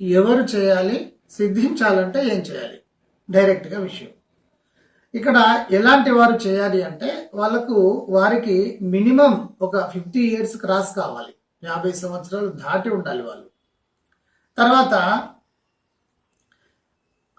ఎవరు చేయాలి సిద్ధించాలంటే ఏం చేయాలి? డైరెక్ట్గా విషయం. ఇక్కడ ఎలాంటి వారు చేయాలి అంటే వాళ్ళకు వారికి మినిమం ఒక ఫిఫ్టీ ఇయర్స్ క్రాస్ కావాలి. యాభై సంవత్సరాలు దాటి ఉండాలి వాళ్ళు. తర్వాత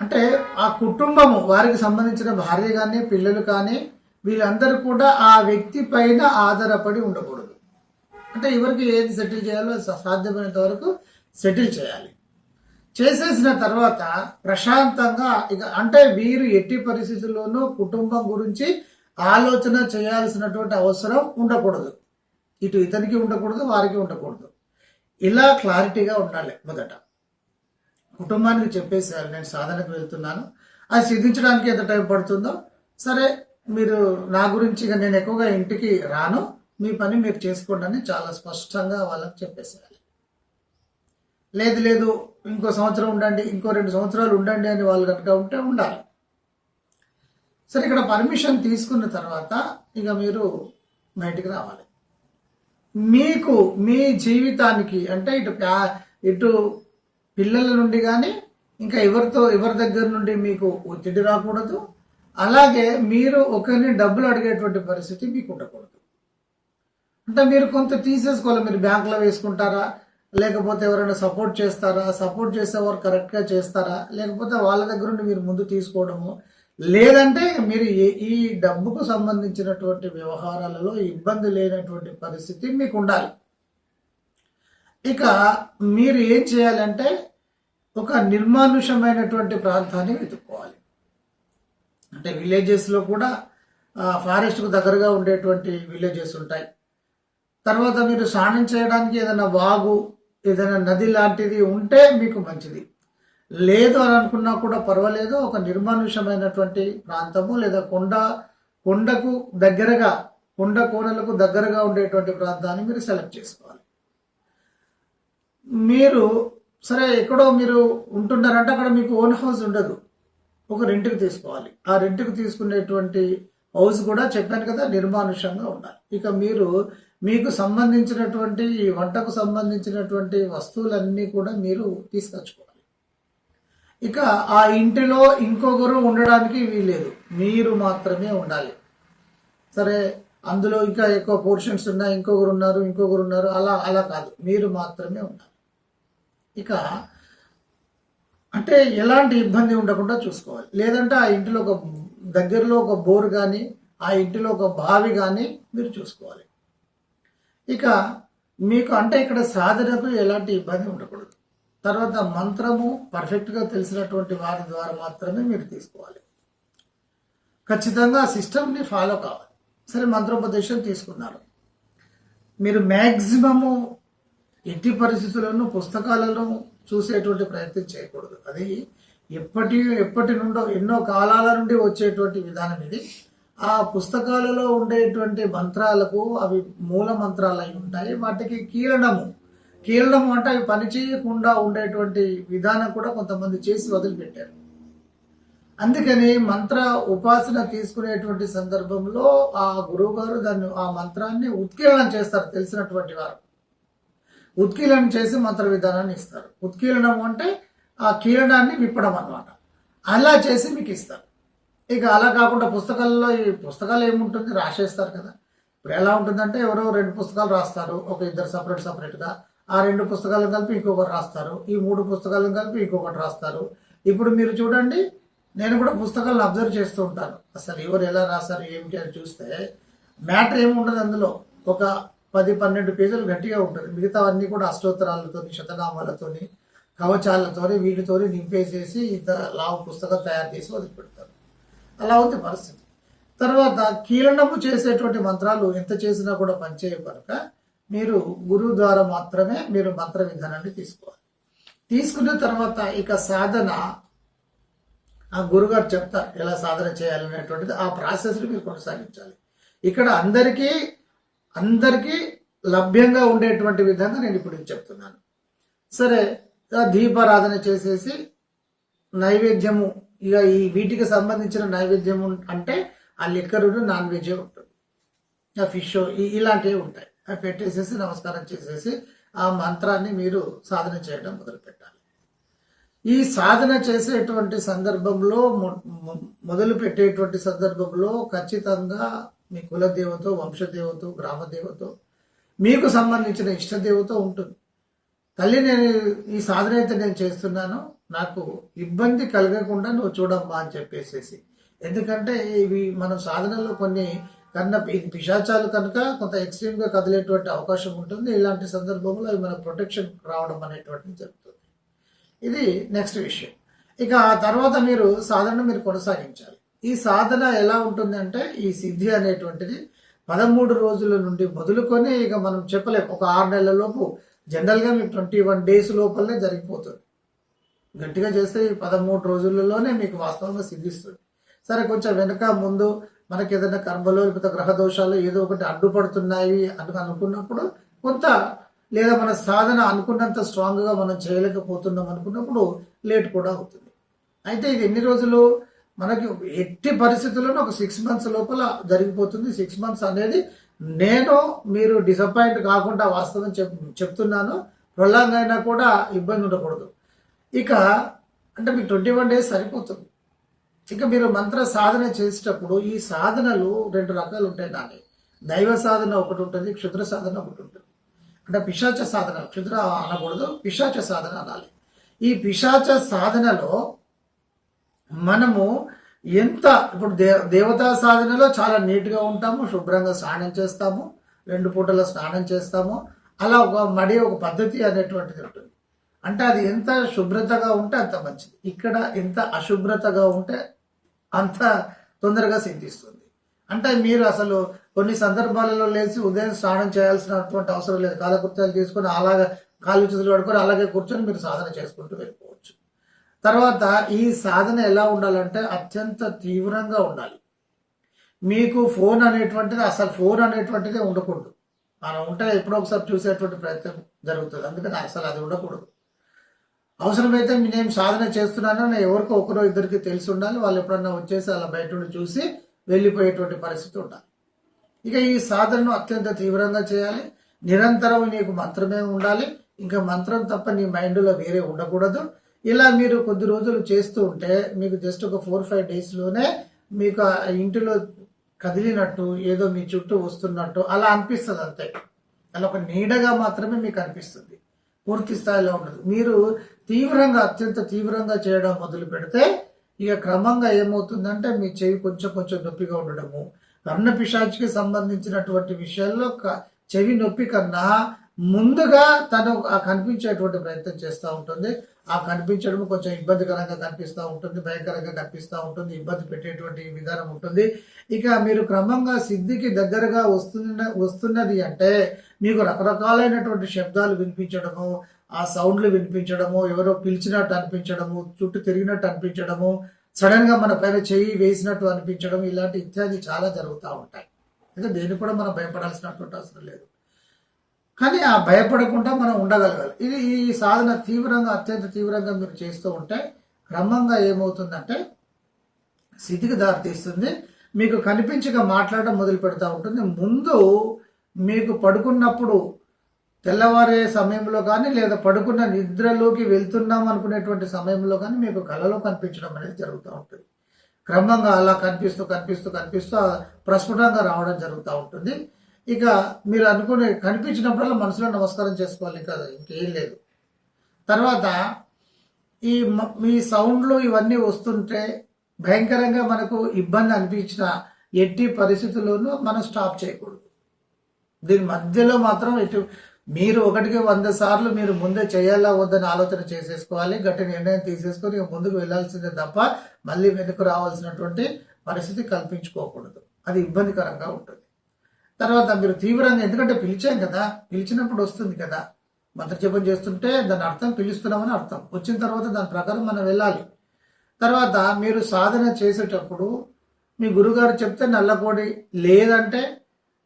అంటే ఆ కుటుంబము వారికి సంబంధించిన భార్య కానీ పిల్లలు కానీ వీళ్ళందరూ కూడా ఆ వ్యక్తి పైన ఆధారపడి ఉండకూడదు. అంటే ఎవరికి ఏది సెటిల్ చేయాలో సాధ్యమైనంత వరకు సెటిల్ చేయాలి. చేసేసిన తర్వాత ప్రశాంతంగా ఇక అంటే వీరు ఎట్టి పరిస్థితుల్లోనూ కుటుంబం గురించి ఆలోచన చేయాల్సినటువంటి అవసరం ఉండకూడదు. ఇటు ఇతనికి ఉండకూడదు వారికి ఉండకూడదు. ఇలా క్లారిటీగా ఉండాలి మొదట. కుటుంబానికి చెప్పేసేయాలి నేను సాధనకు వెళ్తున్నాను. అది సిద్ధించడానికి ఎంత టైం పడుతుందో సరే మీరు నా గురించి ఇక నేను ఎక్కువగా ఇంటికి రాను. మీ పని మీరు చేసుకోండి అని చాలా స్పష్టంగా వాళ్ళకి చెప్పేసేయాలి లేదు లేదు ఇంకో సంవత్సరం ఉండండి ఇంకో రెండు సంవత్సరాలు ఉండండి అని వాళ్ళు కనుక ఉంటే ఉండాలి. సరే ఇక్కడ పర్మిషన్ తీసుకున్న తర్వాత ఇక మీరు బయటికి రావాలి. మీకు మీ జీవితానికి అంటే ఇటు ఇటు పిల్లల నుండి కానీ ఇంకా ఎవరితో ఎవరి దగ్గర నుండి మీకు ఒత్తిడి రాకూడదు. అలాగే మీరు ఒకరిని డబ్బులు అడిగేటువంటి పరిస్థితి మీకు ఉండకూడదు. అంటే మీరు కొంత తీసేసుకోవాలి. మీరు బ్యాంకులో వేసుకుంటారా? లేకపోతే ఎవరైనా సపోర్ట్ చేస్తారా? సపోర్ట్ చేసేవారు కరెక్ట్గా చేస్తారా? లేకపోతే వాళ్ళ దగ్గర నుండి మీరు ముందు తీసుకోవడము? లేదంటే మీరు ఏ- ఈ డబ్బుకు సంబంధించినటువంటి వ్యవహారాలలో ఇబ్బంది లేనటువంటి పరిస్థితి మీకు ఉండాలి. ఇక మీరు ఏం చేయాలంటే ఒక నిర్మానుషమైనటువంటి ప్రాంతాన్ని వెతుక్కోవాలి. అంటే విలేజెస్లో కూడా ఫారెస్ట్కు దగ్గరగా ఉండేటువంటి విలేజెస్ ఉంటాయి. తర్వాత మీరు స్నానం చేయడానికి ఏదైనా వాగు ఏదైనా నది లాంటిది ఉంటే మీకు మంచిది. లేదు అని అనుకున్నా కూడా పర్వాలేదు. ఒక నిర్మానుషమైనటువంటి ప్రాంతము లేదా కొండ కొండకు దగ్గరగా కొండ కోనలకు దగ్గరగా ఉండేటువంటి ప్రాంతాన్ని మీరు సెలెక్ట్ చేసుకోవాలి. మీరు సరే ఎక్కడో మీరు ఉంటున్నారంటే అక్కడ మీకు ఓన్ హౌస్ ఉండదు. ఒక రెంట్కి తీసుకోవాలి. ఆ రెంట్కి తీసుకునేటువంటి హౌస్ కూడా చెప్పాను కదా నిర్మానుషంగా ఉండాలి. ఇక మీరు మీకు సంబంధించినటువంటి ఈ వంటకు సంబంధించినటువంటి వస్తువులన్నీ కూడా మీరు తీసుకొచ్చుకోవాలి. ఇక ఆ ఇంటిలో ఇంకొకరు ఉండడానికి వీలేదు మీరు మాత్రమే ఉండాలి. సరే అందులో ఇంకా ఎక్కువ పోర్షన్స్ ఉన్నాయి ఇంకొకరు ఉన్నారు ఇంకొకరు ఉన్నారు అలా అలా కాదు. మీరు మాత్రమే ఉండాలి. ఇక అంటే ఎలాంటి ఇబ్బంది ఉండకుండా చూసుకోవాలి. లేదంటే ఆ ఇంటిలో ఒక దగ్గరలో ఒక బోర్ కానీ ఆ ఇంటిలో ఒక బావి కానీ మీరు చూసుకోవాలి. ఇక మీకు అంటే ఇక్కడ సాధనకు ఎలాంటి ఇబ్బంది ఉండకూడదు. తర్వాత మంత్రము పర్ఫెక్ట్గా తెలిసినటువంటి వారి ద్వారా మాత్రమే మీరు తీసుకోవాలి. ఖచ్చితంగా సిస్టమ్ని ఫాలో కావాలి. సరే మంత్రోపదేశం తీసుకున్నారు. మీరు మ్యాక్సిమము ఎట్టి పరిస్థితులను పుస్తకాలలో చూసేటువంటి ప్రయత్నం చేయకూడదు. అది ఎప్పటి ఎప్పటి నుండో ఎన్నో కాలాల నుండి వచ్చేటువంటి విధానం ఇది. ఆ పుస్తకాలలో ఉండేటువంటి మంత్రాలకు అవి మూల మంత్రాలు అయి ఉంటాయి. వాటికి కీలనము. కీలనము అంటే అవి పనిచేయకుండా ఉండేటువంటి విధానం కూడా కొంతమంది చేసి వదిలిపెట్టారు. అందుకని మంత్ర ఉపాసన తీసుకునేటువంటి సందర్భంలో ఆ గురువు గారు దాన్ని ఆ మంత్రాన్ని ఉత్కీర్ణం చేస్తారు. తెలిసినటువంటి వారు. ఉత్కీలనం చేసి మంత్ర విధానాన్ని ఇస్తారు. ఉత్కీలనం అంటే ఆ కీలనాన్ని విప్పడం అన్నమాట. అలా చేసి మీకు ఇస్తారు. ఇక అలా కాకుండా పుస్తకాల్లో ఈ పుస్తకాలు ఏముంటుంది? రాసేస్తారు కదా. ఇప్పుడు ఎలా ఉంటుందంటే ఎవరో రెండు పుస్తకాలు రాస్తారు ఒక ఇద్దరు సపరేట్ సపరేట్గా ఆ రెండు పుస్తకాలను కలిపి ఇంకొకటి రాస్తారు ఈ మూడు పుస్తకాలను కలిపి ఇంకొకటి రాస్తారు. ఇప్పుడు మీరు చూడండి నేను కూడా పుస్తకాలను అబ్జర్వ్ చేస్తూ ఉంటాను. అసలు ఎవరు ఎలా రాస్తారు ఏమిటి అని చూస్తే మ్యాటర్ ఏమి ఉండదు అందులో? ఒక పది పన్నెండు పేజీలు గట్టిగా ఉంటుంది. మిగతా అన్నీ కూడా అష్టోత్తరాలతోని శతనామాలతోని కవచాలతోని వీటితోని నింపేసేసి ఇంత లావు పుస్తకం తయారు చేసి వదిలిపెడతారు. అలా ఉంది పరిస్థితి. తర్వాత కీలనము చేసేటువంటి మంత్రాలు ఎంత చేసినా కూడా పనిచేయ కనుక మీరు గురువు ద్వారా మాత్రమే మీరు మంత్ర విధానాన్ని తీసుకోవాలి. తీసుకున్న తర్వాత ఇక సాధన ఆ గురుగారు చెప్తారు ఎలా సాధన చేయాలనేటువంటిది. ఆ ప్రాసెస్ని మీరు కొనసాగించాలి. ఇక్కడ అందరికీ అందరికీ లభ్యంగా ఉండేటువంటి విధంగా నేను ఇప్పుడు చెప్తున్నాను. సరే దీపారాధన చేసేసి నైవేద్యము ఇక ఈ వీటికి సంబంధించిన నైవేద్యం అంటే ఆ లిక్కరుడు నాన్ వెజ్ ఉంటుంది. ఆ ఫిష్ ఇలాంటివి ఉంటాయి. అవి పెట్టేసేసి నమస్కారం చేసేసి ఆ మంత్రాన్ని మీరు సాధన చేయడం మొదలు పెట్టాలి ఈ సాధన చేసేటువంటి సందర్భంలో మొ- మొదలు పెట్టేటువంటి సందర్భంలో ఖచ్చితంగా మీ కులదేవత వంశదేవత గ్రామదేవత మీకు సంబంధించిన ఇష్టదేవత ఉంటుంది. తల్లి నేను ఈ సాధన అయితే నేను చేస్తున్నాను. నాకు ఇబ్బంది కలగకుండా నువ్వు చూడమ్మా అని చెప్పేసేసి. ఎందుకంటే ఇవి మనం సాధనలో కొన్ని కన్నా పిశాచాలు కనుక కొంత ఎక్స్ట్రీమ్గా కదిలేటువంటి అవకాశం ఉంటుంది. ఇలాంటి సందర్భంలో అవి మన ప్రొటెక్షన్ రావడం అనేటువంటిది జరుగుతుంది. ఇది నెక్స్ట్ విషయం. ఇక ఆ తర్వాత మీరు సాధన మీరు కొనసాగించాలి. ఈ సాధన ఎలా ఉంటుంది అంటే ఈ సిద్ధి అనేటువంటిది పదమూడు రోజుల నుండి మొదలుకొని ఇక మనం చెప్పలేం. ఒక ఆరు నెలల లోపు జనరల్గా మీకు ట్వంటీ వన్ డేస్ లోపలనే జరిగిపోతుంది. గట్టిగా చేస్తే ఈ పదమూడు రోజులలోనే మీకు వాస్తవంగా సిద్ధిస్తుంది. సరే కొంచెం వెనక ముందు మనకి ఏదైనా కర్మలో లేకపోతే గ్రహ దోషాలు ఏదో ఒకటి అడ్డుపడుతున్నాయి అని అనుకున్నప్పుడు కొంత లేదా మన సాధన అనుకున్నంత స్ట్రాంగ్గా మనం చేయలేకపోతున్నాం అనుకున్నప్పుడు లేట్ కూడా అవుతుంది. అయితే ఇది ఎన్ని రోజులు? మనకి ఎట్టి పరిస్థితుల్లోనూ ఒక సిక్స్ మంత్స్ లోపల జరిగిపోతుంది. సిక్స్ మంత్స్ అనేది నేను మీరు డిసప్పాయింట్ కాకుండా వాస్తవం చెప్ చెప్తున్నాను. ప్రొలాంగ్ అయినా కూడా ఇబ్బంది ఉండకూడదు. ఇక అంటే మీకు ట్వంటీ వన్ డేస్ సరిపోతుంది. ఇక మీరు మంత్ర సాధన చేసేటప్పుడు ఈ సాధనలు రెండు రకాలు ఉంటాయి దాన్ని దైవ సాధన ఒకటి ఉంటుంది క్షుద్ర సాధన ఒకటి ఉంటుంది. అంటే పిశాచ సాధన క్షుద్ర అనకూడదు పిశాచ సాధన అనాలి. ఈ పిశాచ సాధనలో మనము ఎంత ఇప్పుడు దే దేవతా సాధనలో చాలా నీట్గా ఉంటాము శుభ్రంగా స్నానం చేస్తాము రెండు పూటల స్నానం చేస్తాము అలా ఒక మడి ఒక పద్ధతి అనేటువంటిది ఉంటుంది. అంటే అది ఎంత శుభ్రతగా ఉంటే అంత మంచిది. ఇక్కడ ఎంత అశుభ్రతగా ఉంటే అంత తొందరగా సిద్ధిస్తుంది. అంటే మీరు అసలు కొన్ని సందర్భాలలో లేచి ఉదయం స్నానం చేయాల్సినటువంటి అవసరం లేదు. కాలకృత్యాలు తీసుకొని అలాగే కాళ్ళు చేతులు పడుకొని అలాగే కూర్చొని మీరు సాధన చేసుకుంటూ వెళ్ళిపోవచ్చు. తర్వాత ఈ సాధన ఎలా ఉండాలంటే అత్యంత తీవ్రంగా ఉండాలి. మీకు ఫోన్ అనేటువంటిది అసలు ఫోన్ అనేటువంటిది ఉండకూడదు. మనం ఉంటే ఎప్పుడో ఒకసారి చూసేటువంటి ప్రయత్నం జరుగుతుంది. అందుకని అసలు అది ఉండకూడదు. అవసరమైతే నేను సాధన చేస్తున్నానని నేను ఎవరికో ఒకరో ఇద్దరికి తెలిసి ఉండాలి. వాళ్ళు ఎప్పుడన్నా వచ్చేసి అలా బయట నుండి చూసి వెళ్ళిపోయేటువంటి పరిస్థితి ఉండాలి. ఇక ఈ సాధనను అత్యంత తీవ్రంగా చేయాలి. నిరంతరం నీకు మంత్రమే ఉండాలి. ఇంకా మంత్రం తప్ప నీ మైండ్లో వేరే ఉండకూడదు. ఇలా మీరు కొద్ది రోజులు చేస్తూ ఉంటే మీకు జస్ట్ ఒక ఫోర్ ఫైవ్ డేస్లోనే మీకు ఆ ఇంటిలో కదిలినట్టు ఏదో మీ చుట్టూ వస్తున్నట్టు అలా అనిపిస్తుంది అంతే అలా ఒక నీడగా మాత్రమే మీకు అనిపిస్తుంది. పూర్తి స్థాయిలో ఉండదు. మీరు తీవ్రంగా అత్యంత తీవ్రంగా చేయడం మొదలు పెడితే ఇక క్రమంగా ఏమవుతుందంటే మీ చెవి కొంచెం కొంచెం నొప్పిగా ఉండడము. కర్ణ పిశాచికి సంబంధించినటువంటి విషయాల్లో చెవి నొప్పి కన్నా ముందుగా తను ఆ కనిపించేటువంటి ప్రయత్నం చేస్తూ ఉంటుంది. ఆ కనిపించడం కొంచెం ఇబ్బందికరంగా కనిపిస్తూ ఉంటుంది భయంకరంగా కనిపిస్తూ ఉంటుంది ఇబ్బంది పెట్టేటువంటి విధానం ఉంటుంది. ఇక మీరు క్రమంగా సిద్ధికి దగ్గరగా వస్తున్న వస్తున్నది అంటే మీకు రకరకాలైనటువంటి శబ్దాలు వినిపించడము ఆ సౌండ్లు వినిపించడము ఎవరో పిలిచినట్టు అనిపించడము చుట్టూ తిరిగినట్టు అనిపించడము సడన్గా మన పైన చెయ్యి వేసినట్టు అనిపించడం ఇలాంటి ఇత్యాది చాలా జరుగుతూ ఉంటాయి. అయితే దేనికి కూడా మనం భయపడాల్సినటువంటి అవసరం లేదు. కానీ ఆ భయపడకుండా మనం ఉండగలగాలి. ఇది ఈ సాధన తీవ్రంగా అత్యంత తీవ్రంగా మీరు చేస్తూ ఉంటే క్రమంగా ఏమవుతుందంటే స్థితికి దారితీస్తుంది. మీకు కనిపించక మాట్లాడడం మొదలు పెడతా ఉంటుంది. ముందు మీకు పడుకున్నప్పుడు తెల్లవారే సమయంలో కానీ లేదా పడుకున్న నిద్రలోకి వెళ్తున్నాం అనుకునేటువంటి సమయంలో కానీ మీకు కళలో కనిపించడం అనేది జరుగుతూ ఉంటుంది. క్రమంగా అలా కనిపిస్తూ కనిపిస్తూ కనిపిస్తూ ప్రస్ఫుటంగా రావడం జరుగుతూ ఉంటుంది. ఇక మీరు అనుకునే కనిపించినప్పుడల్లా మనసులో నమస్కారం చేసుకోవాలి ఇంకా ఇంకేం లేదు. తర్వాత ఈ మీ సౌండ్లు ఇవన్నీ వస్తుంటే భయంకరంగా మనకు ఇబ్బంది అనిపించిన ఎట్టి పరిస్థితుల్లోనూ మనం స్టాప్ చేయకూడదు. దీని మధ్యలో మాత్రం ఇటు మీరు ఒకటికి వంద సార్లు మీరు ముందే చేయాలా వద్దని ఆలోచన చేసేసుకోవాలి గట్టి నిర్ణయం తీసేసుకొని ముందుకు వెళ్ళాల్సిందే తప్ప మళ్ళీ వెనుక రావాల్సినటువంటి పరిస్థితి కల్పించుకోకూడదు. అది ఇబ్బందికరంగా ఉంటుంది. తర్వాత మీరు తీవ్రంగా ఎందుకంటే పిలిచాం కదా పిలిచినప్పుడు వస్తుంది కదా. మంత్రజపం చేస్తుంటే దాని అర్థం పిలుస్తున్నామని అర్థం. వచ్చిన తర్వాత దాని ప్రకారం మనం వెళ్ళాలి. తర్వాత మీరు సాధన చేసేటప్పుడు మీ గురుగారు చెప్తే నల్లకోడి లేదంటే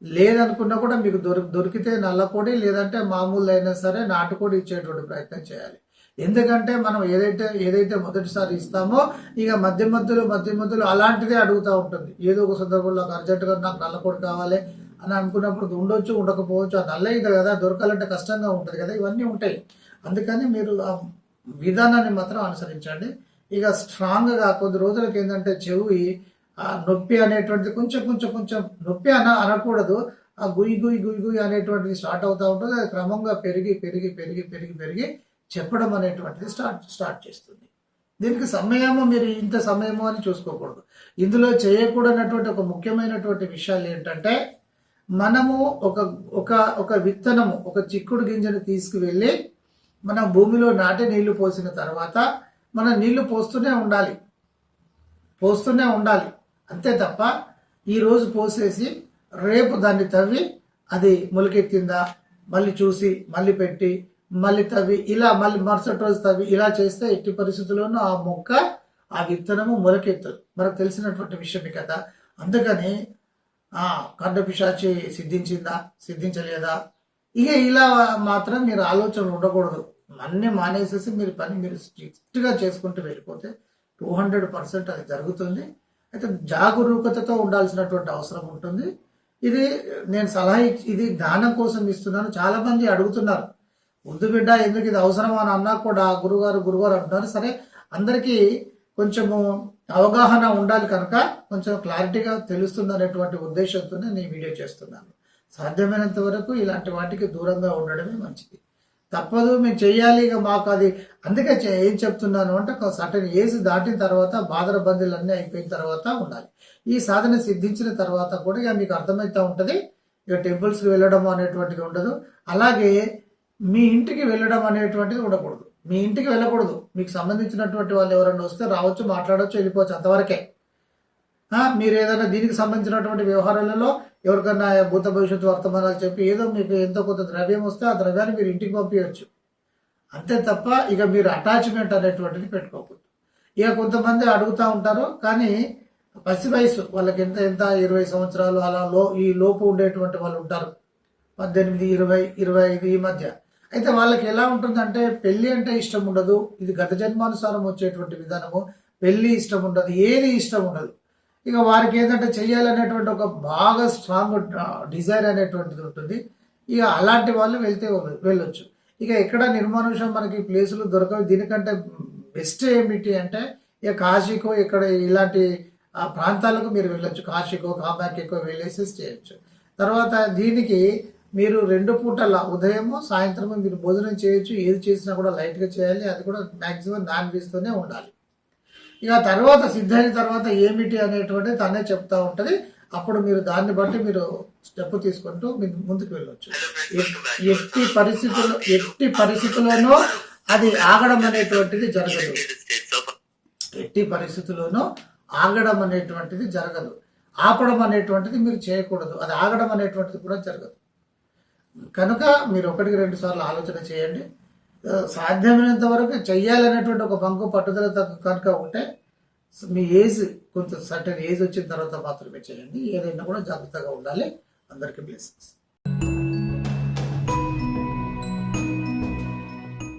లేదనుకున్నా కూడా మీకు దొరి దొరికితే నల్లకోడి లేదంటే మామూలు అయినా సరే నాటుకోడి ఇచ్చేటువంటి ప్రయత్నం చేయాలి. ఎందుకంటే మనం ఏదైతే ఏదైతే మొదటిసారి ఇస్తామో ఇక మధ్య మధ్యలో మధ్య మధ్యలో అలాంటిదే అడుగుతూ ఉంటుంది. ఏదో ఒక సందర్భంలో నాకు అర్జెంటుగా నాకు నల్లకోడి కావాలి అని అనుకున్నప్పుడు ఉండొచ్చు ఉండకపోవచ్చు ఆ నల్ల ఇది కదా దొరకాలంటే కష్టంగా ఉంటుంది కదా ఇవన్నీ ఉంటాయి. అందుకని మీరు ఆ విధానాన్ని మాత్రం అనుసరించండి. ఇక స్ట్రాంగ్గా కొద్ది రోజులకి ఏంటంటే చెవి ఆ నొప్పి అనేటువంటిది కొంచెం కొంచెం కొంచెం నొప్పి అన అనకూడదు. ఆ గుయ్ గుయి గుయ్ గుయ్ అనేటువంటిది స్టార్ట్ అవుతూ ఉంటుంది. అది క్రమంగా పెరిగి పెరిగి పెరిగి పెరిగి పెరిగి చెప్పడం అనేటువంటిది స్టార్ట్ స్టార్ట్ చేస్తుంది. దీనికి సమయము మీరు ఇంత సమయము అని చూసుకోకూడదు. ఇందులో చేయకూడనటువంటి ఒక ముఖ్యమైనటువంటి విషయాలు ఏంటంటే మనము ఒక ఒక ఒక విత్తనము ఒక చిక్కుడు గింజను తీసుకువెళ్ళి మన భూమిలో నాటి నీళ్ళు పోసిన తర్వాత మనం నీళ్ళు పోస్తూనే ఉండాలి. పోస్తూనే ఉండాలి. అంతే తప్ప ఈరోజు పోసేసి రేపు దాన్ని తవ్వి అది మొలకెత్తిందా మళ్ళీ చూసి మళ్ళీ పెట్టి మళ్ళీ తవ్వి ఇలా మళ్ళీ మరుసటి రోజు తవ్వి ఇలా చేస్తే ఎట్టి పరిస్థితుల్లోనూ ఆ మొక్క ఆ విత్తనము మొలకెత్తదు. మనకు తెలిసినటువంటి విషయమే కదా అందుకని ఆ పిశాచి సిద్ధించిందా సిద్ధించలేదా? ఇక ఇలా మాత్రం మీరు ఆలోచనలు ఉండకూడదు. అన్నీ మానేసేసి మీరు పని మీరు స్ట్రిక్ట్గా చేసుకుంటూ వెళ్ళిపోతే టూ హండ్రెడ్ పర్సెంట్ అది జరుగుతుంది. అయితే జాగరూకతతో ఉండాల్సినటువంటి అవసరం ఉంటుంది. ఇది నేను సలహా ఇచ్చి- ఇది జ్ఞానం కోసం ఇస్తున్నాను. చాలా మంది అడుగుతున్నారు వద్దు బిడ్డ ఎందుకు ఇది అవసరం అని అన్నా కూడా గురుగారు గురుగారు అంటున్నారు. సరే అందరికీ కొంచెము అవగాహన ఉండాలి కనుక కొంచెం క్లారిటీగా తెలుస్తుంది అనేటువంటి ఉద్దేశంతోనే నేను వీడియో చేస్తున్నాను. సాధ్యమైనంత వరకు ఇలాంటి వాటికి దూరంగా ఉండడమే మంచిది. తప్పదు మేము చెయ్యాలి ఇక మాకు అది. అందుకే ఏం చెప్తున్నాను అంటే ఒక సర్టన్ దాటిన తర్వాత బాధల బందీలు అన్నీ అయిపోయిన తర్వాత ఉండాలి. ఈ సాధన సిద్ధించిన తర్వాత కూడా ఇక మీకు అర్థమవుతూ ఉంటుంది ఇక టెంపుల్స్కి వెళ్ళడం అనేటువంటిది ఉండదు. అలాగే మీ ఇంటికి వెళ్ళడం అనేటువంటిది ఉండకూడదు. మీ ఇంటికి వెళ్ళకూడదు. మీకు సంబంధించినటువంటి వాళ్ళు ఎవరైనా వస్తే రావచ్చు మాట్లాడవచ్చు వెళ్ళిపోవచ్చు అంతవరకే. మీరు ఏదైనా దీనికి సంబంధించినటువంటి వ్యవహారాలలో ఎవరికన్నా భూత భవిష్యత్తు వర్తమానాలు చెప్పి ఏదో మీకు ఎంతో కొంత ద్రవ్యం వస్తే ఆ ద్రవ్యాన్ని మీరు ఇంటికి పంపించవచ్చు. అంతే తప్ప ఇక మీరు అటాచ్మెంట్ అనేటువంటిది పెట్టుకోకూడదు. ఇక కొంతమంది అడుగుతూ ఉంటారు కానీ పసి వయసు వాళ్ళకి ఎంత ఎంత ఇరవై సంవత్సరాలు అలా లో ఈ లోపు ఉండేటువంటి వాళ్ళు ఉంటారు. పద్దెనిమిది ఇరవై ఇరవై ఐదు ఈ మధ్య. అయితే వాళ్ళకి ఎలా ఉంటుందంటే పెళ్ళి అంటే ఇష్టం ఉండదు. ఇది గత జన్మానుసారం వచ్చేటువంటి విధానము. పెళ్ళి ఇష్టం ఉండదు. ఏది ఇష్టం ఉండదు. ఇక వారికి ఏంటంటే చెయ్యాలనేటువంటి ఒక బాగా స్ట్రాంగ్ డిజైర్ అనేటువంటిది ఉంటుంది. ఇక అలాంటి వాళ్ళు వెళ్తే వెళ్ళొచ్చు. ఇక ఎక్కడ నిర్మానుషం మనకి ప్లేసులు దొరకవు. దీనికంటే బెస్ట్ ఏమిటి అంటే ఇక కాశీకో ఇక్కడ ఇలాంటి ఆ ప్రాంతాలకు మీరు వెళ్ళొచ్చు. కాశీకో కామాఖ్యకో వెళ్ళేసి చేయొచ్చు. తర్వాత దీనికి మీరు రెండు పూటల ఉదయము సాయంత్రము మీరు భోజనం చేయొచ్చు. ఏది చేసినా కూడా లైట్గా చేయాలి. అది కూడా మ్యాక్సిమం నాన్ వెజ్తోనే ఉండాలి. ఇక తర్వాత సిద్ధైన తర్వాత ఏమిటి అనేటువంటి తనే చెప్తా ఉంటది. అప్పుడు మీరు దాన్ని బట్టి మీరు స్టెప్ తీసుకుంటూ మీరు ముందుకు వెళ్ళొచ్చు. ఎట్టి పరిస్థితుల్లో ఎట్టి పరిస్థితుల్లోనూ అది ఆగడం అనేటువంటిది జరగదు. ఎట్టి పరిస్థితుల్లోనూ ఆగడం అనేటువంటిది జరగదు. ఆపడం అనేటువంటిది మీరు చేయకూడదు. అది ఆగడం అనేటువంటిది కూడా జరగదు. కనుక మీరు ఒకటికి రెండు సార్లు ఆలోచన చేయండి. సాధ్యమైనంత వరకు చెయ్యాలనేటువంటి ఒక పంకు పట్టుదల కనుక ఉంటే మీ ఏజ్ కొంత సర్టన్ ఏజ్ వచ్చిన తర్వాత మాత్రమే చేయండి. ఏదైనా కూడా జాగ్రత్తగా ఉండాలి. అందరికీ బ్లెస్సింగ్స్.